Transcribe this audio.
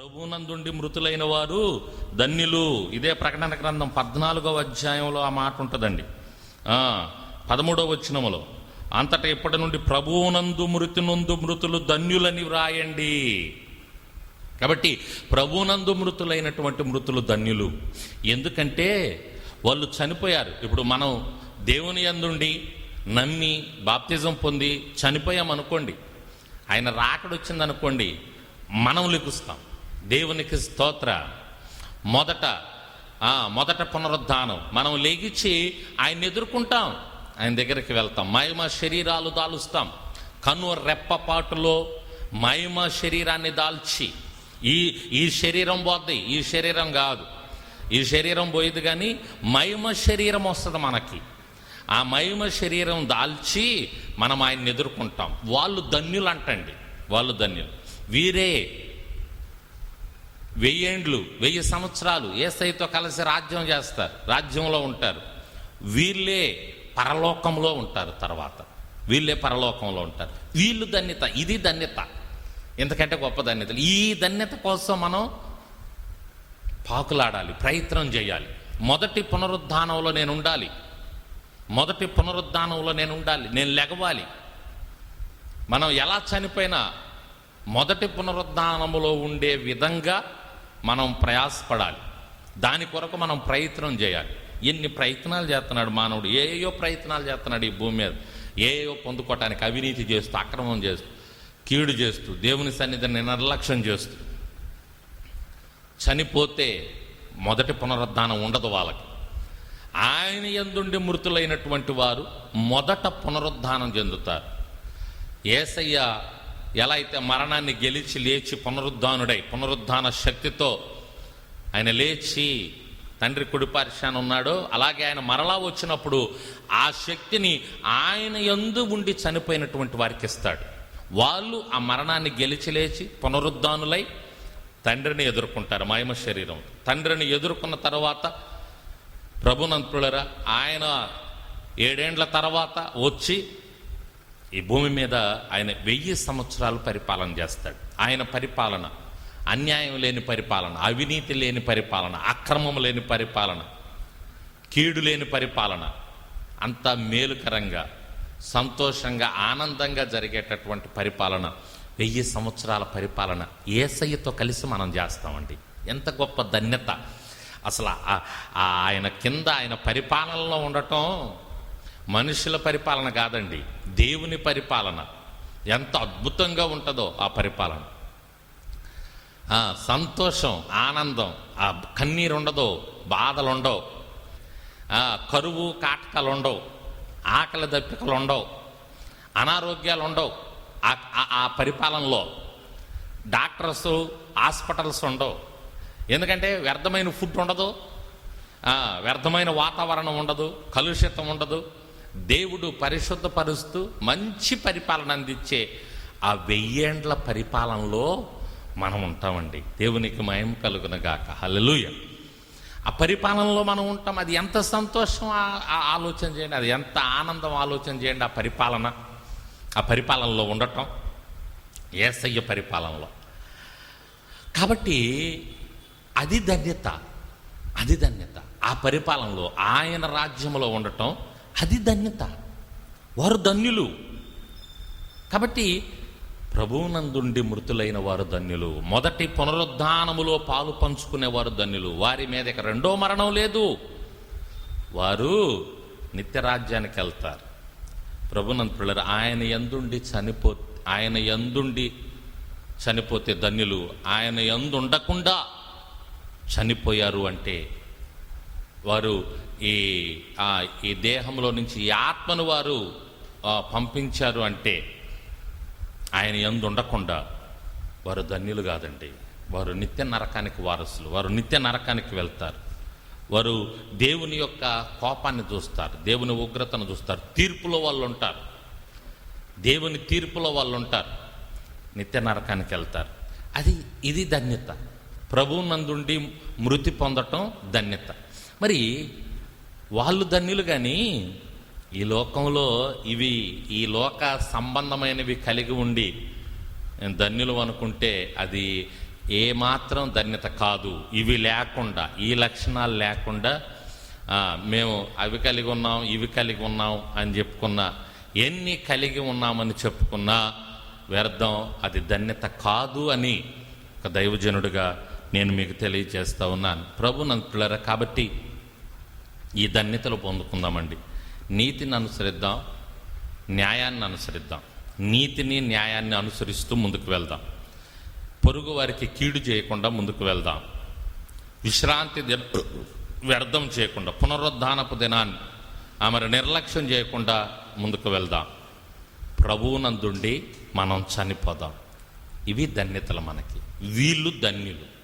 ప్రభునందుండి మృతులైన వారు ధన్యులు. ఇదే ప్రకటన గ్రంథం పద్నాలుగవ అధ్యాయంలో ఆ మాట ఉంటుందండి. పదమూడవ వచ్చినములో అంతటా ఇప్పటి నుండి ప్రభువునందు మృతినందు మృతులు ధన్యులని వ్రాయండి. కాబట్టి ప్రభునందు మృతులైనటువంటి మృతులు ధన్యులు. ఎందుకంటే వాళ్ళు చనిపోయారు. ఇప్పుడు మనం దేవుని అందుండి నమ్మి బాప్తిజం పొంది చనిపోయామనుకోండి ఆయన రాకడొచ్చిందనుకోండి మనం లెగుస్తాం దేవునికి స్తోత్ర. మొదట మొదట పునరుద్ధానం. మనం లేగిచ్చి ఆయన ఎదుర్కొంటాం. ఆయన దగ్గరికి వెళ్తాం. మహిమ శరీరాలు దాలుస్తాం. కన్ను రెప్పపాటులో మహిమ శరీరాన్ని దాల్చి ఈ ఈ శరీరం పోద్ది ఈ శరీరం కాదు. ఈ శరీరం పోయేది కానీ మహిమ శరీరం వస్తుంది మనకి. ఆ మహిమ శరీరం దాల్చి మనం ఆయన్ని ఎదుర్కొంటాం. వాళ్ళు ధన్యులు అంటండి వాళ్ళు ధన్యులు. వీరే వెయ్యేండ్లు వెయ్యి సంవత్సరాలు ఏసైతో కలిసి రాజ్యం చేస్తారు రాజ్యంలో ఉంటారు. వీళ్ళే పరలోకంలో ఉంటారు తర్వాత. వీళ్ళే పరలోకంలో ఉంటారు. వీళ్ళు ధన్యత ఇది ధన్యత. ఎందుకంటే గొప్ప ధన్యత. ఈ ధన్యత కోసం మనం పాకులాడాలి ప్రయత్నం చేయాలి. మొదటి పునరుద్ధానంలో నేను ఉండాలి. మొదటి పునరుద్ధానంలో నేను ఉండాలి. నేను లెగవాలి. మనం ఎలా చనిపోయినా మొదటి పునరుద్ధానములో ఉండే విధంగా మనం ప్రయాసపడాలి. దాని కొరకు మనం ప్రయత్నం చేయాలి. ఎన్ని ప్రయత్నాలు చేస్తున్నాడు మానవుడు? ఏయో ప్రయత్నాలు చేస్తున్నాడు ఈ భూమి మీద? ఏయో పొందుకోవటానికి అవినీతి చేస్తూ అక్రమం చేస్తూ కీడు చేస్తూ దేవుని సన్నిధిని నిర్లక్ష్యం చేస్తూ. చనిపోతే మొదటి పునరుద్ధానం ఉండదు వాళ్ళకి. ఆయన ఎందుండి మృతులైనటువంటి వారు? మొదట పునరుద్ధానం చెందుతారు. ఏసయ్య ఎలా అయితే మరణాన్ని గెలిచి లేచి పునరుద్ధానుడై పునరుద్ధాన శక్తితో ఆయన లేచి తండ్రి కుడిపార్శాన ఉన్నాడో అలాగే ఆయన మరలా వచ్చినప్పుడు ఆ శక్తిని ఆయన ఎందు ఉండి చనిపోయినటువంటి వారికి ఇస్తాడు. వాళ్ళు ఆ మరణాన్ని గెలిచి లేచి పునరుద్ధానులై తండ్రిని ఎదుర్కొంటారు మాయమ శరీరం. తండ్రిని ఎదుర్కొన్న తర్వాత ప్రభునంతులరా ఆయన ఏడేండ్ల తర్వాత వచ్చి ఈ భూమి మీద ఆయన వెయ్యి సంవత్సరాలు పరిపాలన చేస్తాడు. ఆయన పరిపాలన అన్యాయం లేని పరిపాలన అవినీతి లేని పరిపాలన అక్రమం లేని పరిపాలన కీడు లేని పరిపాలన అంత మేలుకరంగా సంతోషంగా ఆనందంగా జరిగేటటువంటి పరిపాలన వెయ్యి సంవత్సరాల పరిపాలన ఏసయ్యతో కలిసి మనం చేస్తామండి. ఎంత గొప్ప ధన్యత. అసలు ఆ ఆయన కింద ఆయన పరిపాలనలో ఉండటం మనుషుల పరిపాలన కాదండి. దేవుని పరిపాలన. ఎంత అద్భుతంగా ఉంటుందో ఆ పరిపాలన. సంతోషం ఆనందం ఆ కన్నీరు ఉండదు బాధలు ఉండవు కరువు కాటకాలు ఉండవు ఆకలి దప్పికలు ఉండవు అనారోగ్యాలు ఉండవు ఆ- పరిపాలనలో డాక్టర్స్ హాస్పిటల్స్ ఉండవు. ఎందుకంటే వ్యర్థమైన ఫుడ్ ఉండదు. వ్యర్థమైన వాతావరణం ఉండదు. కలుషితం ఉండదు. దేవుడు పరిశుద్ధపరుస్తూ మంచి పరిపాలన అందించే ఆ వెయ్యేండ్ల పరిపాలనలో మనం ఉంటామండి. దేవునికి మయం కలుగునగాక గాక. ఆ పరిపాలనలో మనం ఉంటాం. అది ఎంత సంతోషం ఆ- ఆలోచన చేయండి. అది ఎంత ఆనందం ఆలోచన చేయండి ఆ పరిపాలన. ఆ పరిపాలనలో ఉండటం. ఏసయ్య పరిపాలనలో. కాబట్టి అది ధన్యత అది ధన్యత ఆ పరిపాలనలో ఆయన రాజ్యంలో ఉండటం అది ధన్యత. వారు ధన్యులు. కాబట్టి ప్రభువునందుండి మృతులైన వారు ధన్యులు. మొదటి పునరుద్ధానములో పాలు పంచుకునేవారు ధన్యులు. వారి మీద ఇక రెండో మరణం లేదు. వారు నిత్యరాజ్యానికి వెళ్తారు. ప్రభునంతుడు ఆయన ఎందుండి చనిపో ఆయన ఎందుండి చనిపోతే ధన్యులు? ఆయన ఎందు ఉండకుండా చనిపోయారు అంటే వారు ఈ ఈ దేహంలో నుంచి ఈ ఆత్మను వారు పంపించారు అంటే ఆయన ఎందు ఉండకుండా వారు ధన్యులు కాదండి. వారు నిత్య నరకానికి వారసులు వారు నిత్య నరకానికి వెళ్తారు. వారు దేవుని యొక్క కోపాన్ని చూస్తారు దేవుని ఉగ్రతను చూస్తారు తీర్పులో వాళ్ళు ఉంటారు. దేవుని తీర్పులో వాళ్ళు ఉంటారు నిత్య నరకానికి వెళ్తారు. అది ఇది ధన్యత. ప్రభువు నందుండి మృతి పొందటం ధన్యత. మరి వాళ్ళు ధన్యులు కానీ ఈ లోకంలో ఇవి ఈ లోక సంబంధమైనవి కలిగి ఉండి ధన్యులు అనుకుంటే అది ఏమాత్రం ధన్యత కాదు. ఇవి లేకుండా ఈ లక్షణాలు లేకుండా మేము అవి కలిగి ఉన్నాం ఇవి కలిగి ఉన్నాం అని చెప్పుకున్నా ఎన్ని కలిగి ఉన్నామని చెప్పుకున్నా వ్యర్థం అది ధన్యత కాదు అని ఒక దైవజనుడిగా నేను మీకు తెలియజేస్తూ ఉన్నాను. ప్రభు నంతులరా కాబట్టి ఈ ధన్యతలు పొందుకుందామండి. నీతిని అనుసరిద్దాం న్యాయాన్ని అనుసరిద్దాం. నీతిని న్యాయాన్ని అనుసరిస్తూ ముందుకు వెళ్దాం. పొరుగు వారికి కీడు చేయకుండా ముందుకు వెళ్దాం. విశ్రాంతి దిన వ్యర్థం చేయకుండా పునరుద్ధానపు దినాన్ని ఆమె నిర్లక్ష్యం చేయకుండా ముందుకు వెళ్దాం. ప్రభువునందుండి మనం చనిపోదాం. ఇవి ధన్యతలు మనకి. వీళ్ళు ధన్యులు.